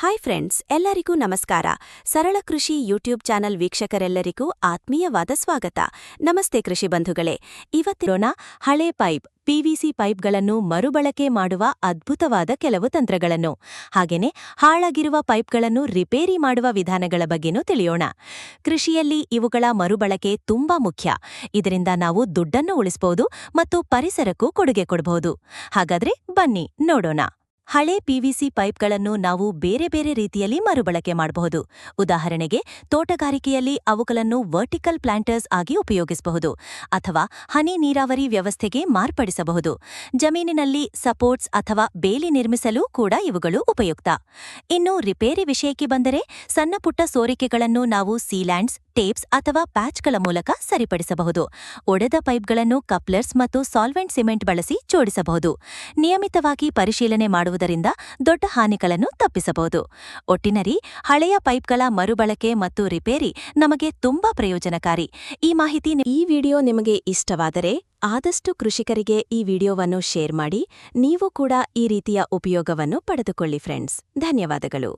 Hi friends ಎಲ್ಲರಿಗೂ ನಮಸ್ಕಾರ. ಸರಳ ಕೃಷಿ ಯೂಟ್ಯೂಬ್ ಚಾನಲ್ ವೀಕ್ಷಕರೆಲ್ಲರಿಗೂ ಆತ್ಮೀಯವಾದ ಸ್ವಾಗತ. ನಮಸ್ತೆ ಕೃಷಿ ಬಂಧುಗಳೇ. ಇವತ್ತಿರೋಣ ಹಳೆ ಪೈಪ್ ಪಿವಿಸಿ ಪೈಪ್ಗಳನ್ನು ಮರುಬಳಕೆ ಮಾಡುವ ಅದ್ಭುತವಾದ ಕೆಲವು ತಂತ್ರಗಳನ್ನು. ಹಾಗೆಯೇ ಹಾಳಾಗಿರುವ ಪೈಪ್ಗಳನ್ನು ರಿಪೇರಿ ಮಾಡುವ ವಿಧಾನಗಳ ಬಗ್ಗೆನೂ ತಿಳಿಯೋಣ. ಕೃಷಿಯಲ್ಲಿ ಇವುಗಳ ಮರುಬಳಕೆ ತುಂಬಾ ಮುಖ್ಯ. ಇದರಿಂದ ನಾವು ದುಡ್ಡನ್ನು ಉಳಿಸಬಹುದು ಮತ್ತು ಪರಿಸರಕ್ಕೂ ಕೊಡುಗೆ ಕೊಡಬಹುದು ಹಾಗಾದ್ರೆ ಬನ್ನಿ ನೋಡೋಣ. ಹಳೆ ಪಿವಿಸಿ ಪೈಪ್ಗಳನ್ನು ನಾವು ಬೇರೆ ಬೇರೆ ರೀತಿಯಲ್ಲಿ ಮರುಬಳಕೆ ಮಾಡಬಹುದು. ಉದಾಹರಣೆಗೆ, ತೋಟಗಾರಿಕೆಯಲ್ಲಿ ಅವುಗಳನ್ನು ವರ್ಟಿಕಲ್ ಪ್ಲಾಂಟರ್ಸ್ ಆಗಿ ಉಪಯೋಗಿಸಬಹುದು ಅಥವಾ ಹನಿ ನೀರಾವರಿ ವ್ಯವಸ್ಥೆಗೆ ಮಾರ್ಪಡಿಸಬಹುದು. ಜಮೀನಿನಲ್ಲಿ ಸಪೋರ್ಟ್ಸ್ ಅಥವಾ ಬೇಲಿ ನಿರ್ಮಿಸಲು ಕೂಡ ಇವುಗಳು ಉಪಯುಕ್ತ. ಇನ್ನು ರಿಪೇರಿ ವಿಷಯಕ್ಕೆ ಬಂದರೆ ಸಣ್ಣಪುಟ್ಟ ಸೋರಿಕೆಗಳನ್ನು ನಾವು ಸೀಲ್ಯಾಂಡ್ಸ್, ಟೇಪ್ಸ್ ಅಥವಾ ಪ್ಯಾಚ್ಗಳ ಮೂಲಕ ಸರಿಪಡಿಸಬಹುದು. ಒಡೆದ ಪೈಪ್ಗಳನ್ನು ಕಪ್ಲರ್ಸ್ ಮತ್ತು ಸಾಲ್ವೆಂಟ್ ಸಿಮೆಂಟ್ ಬಳಸಿ ಜೋಡಿಸಬಹುದು. ನಿಯಮಿತವಾಗಿ ಪರಿಶೀಲನೆ ಮಾಡುವುದರಿಂದ ದೊಡ್ಡ ಹಾನಿಗಳನ್ನು ತಪ್ಪಿಸಬಹುದು. ಒಟ್ಟಿನರಿ ಹಳೆಯ ಪೈಪ್ಗಳ ಮರುಬಳಕೆ ಮತ್ತು ರಿಪೇರಿ ನಮಗೆ ತುಂಬಾ ಪ್ರಯೋಜನಕಾರಿ. ಈ ಮಾಹಿತಿ ಈ ವಿಡಿಯೋ ನಿಮಗೆ ಇಷ್ಟವಾದರೆ ಆದಷ್ಟು ಕೃಷಿಕರಿಗೆ ಈ ವಿಡಿಯೋವನ್ನು ಶೇರ್ ಮಾಡಿ, ನೀವು ಕೂಡ ಈ ರೀತಿಯ ಉಪಯೋಗವನ್ನು ಪಡೆದುಕೊಳ್ಳಿ ಫ್ರೆಂಡ್ಸ್ ಧನ್ಯವಾದಗಳು.